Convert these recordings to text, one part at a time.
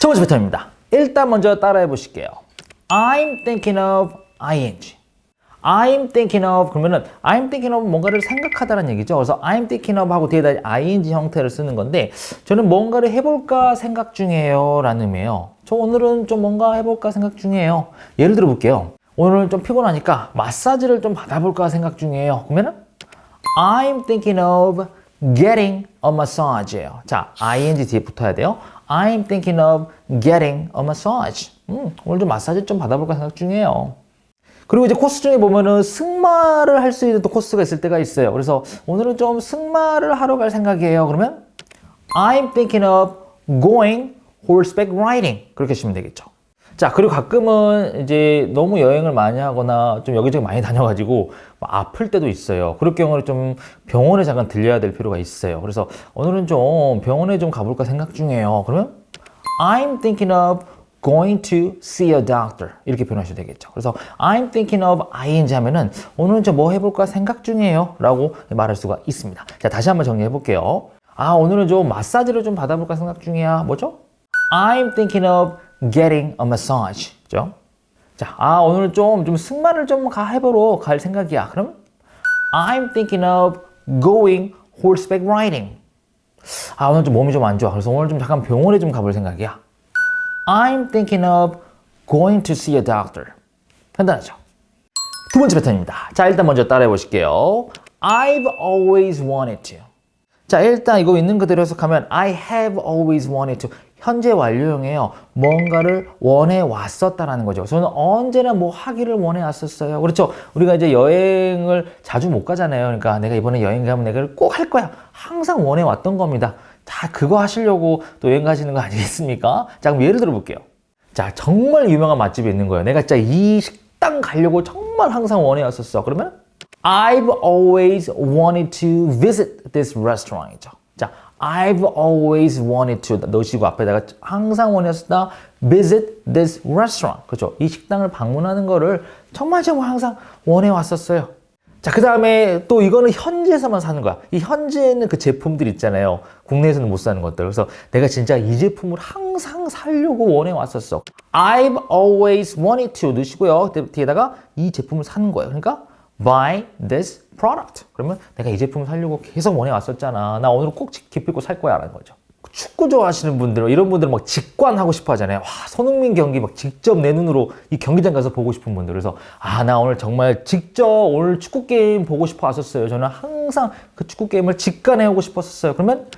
첫 번째 패턴입니다. 일단 먼저 따라해 보실게요. I'm thinking of ing. I'm thinking of 그러면은 I'm thinking of 뭔가를 생각하다는 얘기죠. 그래서 I'm thinking of 하고 뒤에다 ing 형태를 쓰는 건데 저는 뭔가를 해볼까 생각 중이에요 라는 의미예요. 저 오늘은 좀 뭔가 해볼까 생각 중이에요. 예를 들어 볼게요. 오늘은 좀 피곤하니까 마사지를 좀 받아볼까 생각 중이에요. 그러면은 I'm thinking of getting a massage예요. 자, ing 뒤에 붙어야 돼요. I'm thinking of getting a massage. 음, 오늘 좀 마사지 좀 받아볼까 생각 중이에요. 그리고 이제 코스 중에 보면은 승마를 할 수 있는 또 코스가 있을 때가 있어요. 그래서 오늘은 좀 승마를 하러 갈 생각이에요. 그러면 I'm thinking of going horseback riding. 그렇게 하시면 되겠죠. 자, 그리고 가끔은 이제 너무 여행을 많이 하거나 좀 여기저기 많이 다녀가지고 뭐 아플 때도 있어요. 그럴 경우는 좀 병원에 잠깐 들려야 될 필요가 있어요. 그래서 오늘은 좀 병원에 좀 가볼까 생각 중이에요. 그러면 I'm thinking of going to see a doctor. 이렇게 표현하셔도 되겠죠. 그래서 I'm thinking of ing 하면은 오늘은 좀뭐 해볼까 생각 중이에요. 라고 말할 수가 있습니다. 자, 다시 한번 정리해 볼게요. 아, 오늘은 좀 마사지를 좀 받아볼까 생각 중이야. 뭐죠? I'm thinking of getting a massage. 죠? 자, 아, 오늘 좀, 좀 승마를 좀 가, 해보러 갈 생각이야. 그럼 I'm thinking of going horseback riding. 아, 오늘 좀 몸이 좀 안 좋아. 그래서 오늘 좀 잠깐 병원에 좀 가볼 생각이야. I'm thinking of going to see a doctor. 간단하죠? 두 번째 패턴입니다. 자, 일단 먼저 따라해 보실게요. I've always wanted to. 자, 일단 이거 있는 그대로 해석하면 I have always wanted to. 현재 완료형이에요. 뭔가를 원해 왔었다라는 거죠. 저는 언제나 뭐 하기를 원해 왔었어요. 그렇죠. 우리가 이제 여행을 자주 못 가잖아요. 그러니까 내가 이번에 여행 가면 내가 꼭 할 거야. 항상 원해 왔던 겁니다. 다 그거 하시려고 또 여행 가시는 거 아니겠습니까? 자, 그럼 예를 들어 볼게요. 자, 정말 유명한 맛집이 있는 거예요. 내가 진짜 이 식당 가려고 정말 항상 원해 왔었어. 그러면 I've always wanted to visit this restaurant이죠. 자, I've always wanted to 넣으시고 앞에다가 항상 원했었다 visit this restaurant. 그렇죠? 이 식당을 방문하는 거를 정말 정말 항상 원해 왔었어요. 자, 그 다음에 또 이거는 현지에서만 사는 거야. 이 현지에는 그 제품들 있잖아요. 국내에서는 못 사는 것들. 그래서 내가 진짜 이 제품을 항상 살려고 원해 왔었어. I've always wanted to 넣으시고요. 뒤에다가 이 제품을 사는 거예요. 그러니까 buy this product. 그러면 내가 이 제품을 살려고 계속 원해 왔었잖아. 나 오늘 꼭 기필코 살 거야. 라는 거죠. 축구 좋아하시는 분들, 이런 분들은 막 직관하고 싶어 하잖아요. 와, 손흥민 경기 막 직접 내 눈으로 이 경기장 가서 보고 싶은 분들. 그래서, 아, 나 오늘 정말 직접 오늘 축구 게임 보고 싶어 왔었어요. 저는 항상 그 축구 게임을 직관해 오고 싶었었어요. 그러면,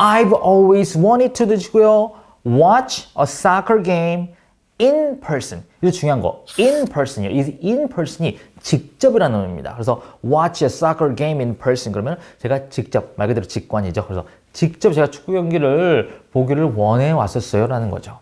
I've always wanted to 드시고요. Watch a soccer game in person. 이거 중요한 거. in person이요. 이 in person이 직접이라는 의미입니다. 그래서 watch a soccer game in person 그러면 제가 직접 말 그대로 직관이죠. 그래서 직접 제가 축구 경기를 보기를 원해 왔었어요라는 거죠.